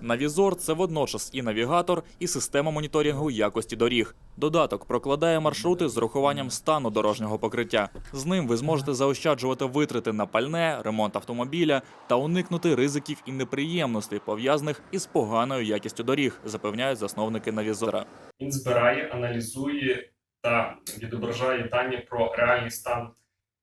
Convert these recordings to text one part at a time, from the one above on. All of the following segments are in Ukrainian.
Навізор це водночас і навігатор, і система моніторингу якості доріг. Додаток прокладає маршрути з урахуванням стану дорожнього покриття. З ним ви зможете заощаджувати витрати на пальне, ремонт автомобіля та уникнути ризиків і неприємностей, пов'язаних із поганою якістю доріг, запевняють засновники навізора. Він збирає, аналізує та відображає дані про реальний стан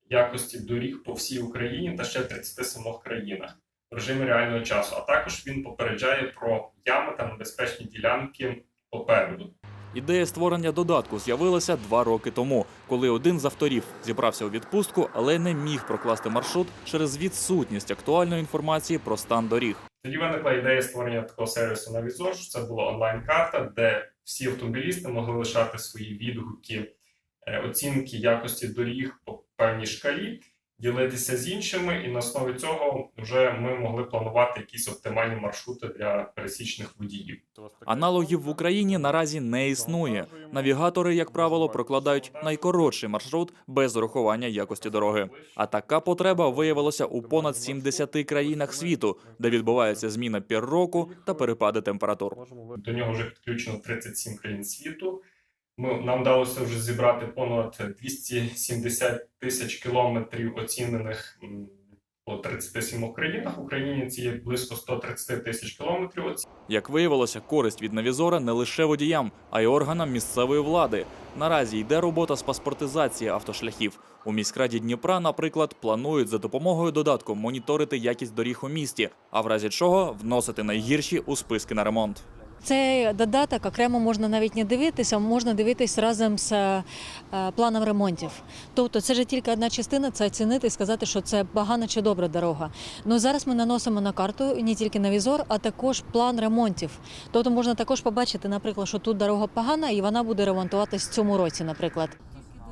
якості доріг по всій Україні та ще 37 країнах в режимі реального часу. А також він попереджає про ями та небезпечні ділянки попереду. Ідея створення додатку з'явилася два роки тому, коли один з авторів зібрався у відпустку, але не міг прокласти маршрут через відсутність актуальної інформації про стан доріг. Тоді виникла ідея створення такого сервісу на Візор, це була онлайн-карта, де всі автомобілісти могли лишати свої відгуки, е, оцінки якості доріг по певній шкалі, ділитися з іншими, і на основі цього вже ми могли планувати якісь оптимальні маршрути для пересічних водіїв. Аналогів в Україні наразі не існує. Навігатори, як правило, прокладають найкоротший маршрут без урахування якості дороги. А така потреба виявилася у понад 70 країнах світу, де відбувається зміна пір року та перепади температур. До нього вже підключено 37 країн світу. Ми, нам вдалося вже зібрати понад 270 тисяч кілометрів оцінених по 37 країнах. В Україні ці є близько 130 тисяч кілометрів. Як виявилося, користь від навізора не лише водіям, а й органам місцевої влади. Наразі йде робота з паспортизації автошляхів. У міськраді Дніпра, наприклад, планують за допомогою додатку моніторити якість доріг у місті, а в разі чого вносити найгірші у списки на ремонт. Цей додаток окремо можна навіть не дивитися, можна дивитись разом з е, планом ремонтів. Тобто це ж тільки одна частина, це оцінити і сказати, що це погана чи добра дорога. Ну зараз ми наносимо на карту не тільки на візор, а також план ремонтів. Тобто можна також побачити, наприклад, що тут дорога погана і вона буде ремонтуватись в цьому році, наприклад.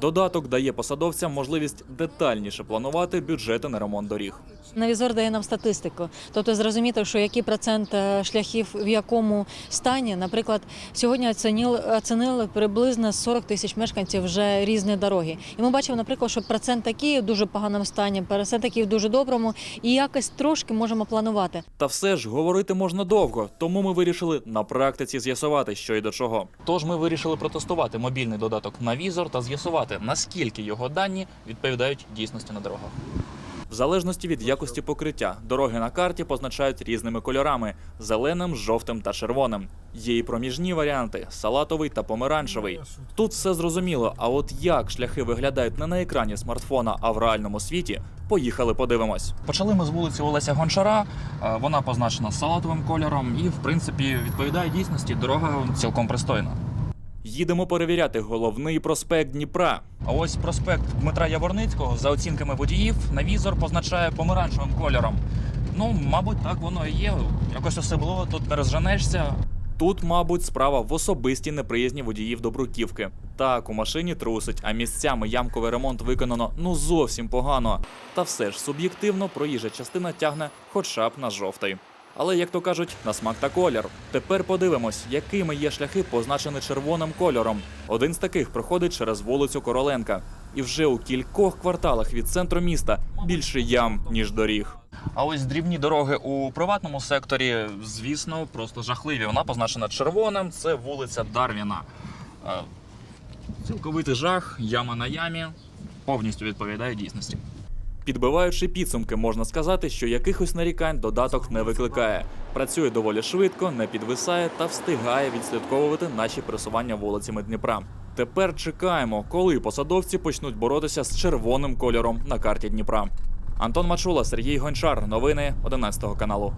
Додаток дає посадовцям можливість детальніше планувати бюджети на ремонт доріг. Навізор дає нам статистику, тобто зрозуміти, що який процент е, шляхів в якому стані. Наприклад, сьогодні оцінили, оцінили приблизно 40 тисяч мешканців вже різні дороги. І ми бачимо, наприклад, що процент такий в дуже поганому стані, процент такий в дуже доброму, і якось трошки можемо планувати. Та все ж говорити можна довго, тому ми вирішили на практиці з'ясувати, що і до чого. Тож ми вирішили протестувати мобільний додаток на візор та з'ясувати, наскільки його дані відповідають дійсності на дорогах. В залежності від якості покриття, дороги на карті позначають різними кольорами: зеленим, жовтим та червоним. Є і проміжні варіанти салатовий та помаранчевий. Тут все зрозуміло. А от як шляхи виглядають не на екрані смартфона, а в реальному світі, поїхали подивимось. Почали ми з вулиці Олеся Гончара. Е, Вона позначена салатовим кольором і, в принципі, відповідає дійсності. Дорога цілком пристойна. Їдемо перевіряти головний проспект Дніпра. А ось проспект Дмитра Яворницького за оцінками водіїв навізор позначає помаранчевим кольором. Ну, мабуть, так воно і є. Якось особливо тут не розженешся. Тут, мабуть, справа в особистій неприязні водіїв до бруківки. Так, у машині трусить, а місцями ямковий ремонт виконано ну зовсім погано. Та все ж суб'єктивно проїжджа частина тягне хоча б на жовтий. Але як то кажуть, на смак та колір. Тепер подивимось, якими є шляхи, позначені червоним кольором. Один з таких проходить через вулицю Короленка. І вже у кількох кварталах від центру міста більше ям, ніж доріг. А ось дрібні дороги у приватному секторі, звісно, просто жахливі. Вона позначена червоним. Це вулиця Дарвіна. Е, Цілковитий жах, яма на ямі, повністю відповідає дійсності. Підбиваючи підсумки, можна сказати, що якихось нарікань додаток не викликає. Працює доволі швидко, не підвисає та встигає відслідковувати наші пересування вулицями Дніпра. Тепер чекаємо, коли посадовці почнуть боротися з червоним кольором на карті Дніпра. Антон Мачула, Сергій Гончар. Новини 11 каналу.